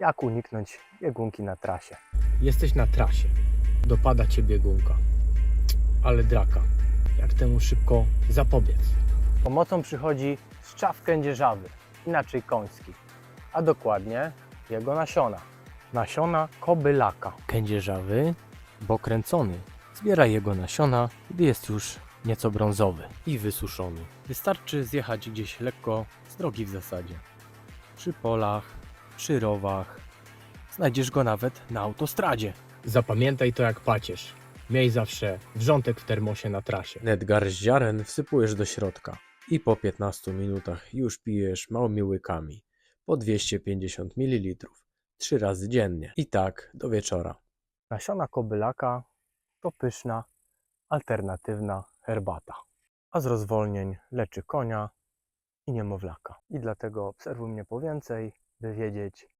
jak uniknąć biegunki na trasie. Jesteś na trasie. Dopada cię biegunka. Ale draka. Jak temu szybko zapobiec? Pomocą przychodzi szczaw kędzierzawy, inaczej koński, a dokładnie jego nasiona. Nasiona kobylaka. Kędzierzawy, bo kręcony. Zbiera jego nasiona, gdy jest już nieco brązowy i wysuszony. Wystarczy zjechać gdzieś lekko z drogi w zasadzie. Przy polach, przy rowach. Znajdziesz go nawet na autostradzie. Zapamiętaj to jak pacierz. Miej zawsze wrzątek w termosie na trasie. Net garść ziaren wsypujesz do środka i po 15 minutach już pijesz małymi łykami po 250 ml trzy razy dziennie i tak do wieczora. Nasiona kobylaka to pyszna, alternatywna herbata. A z rozwolnień leczy konia i niemowlaka. I dlatego obserwuj mnie po więcej, by wiedzieć,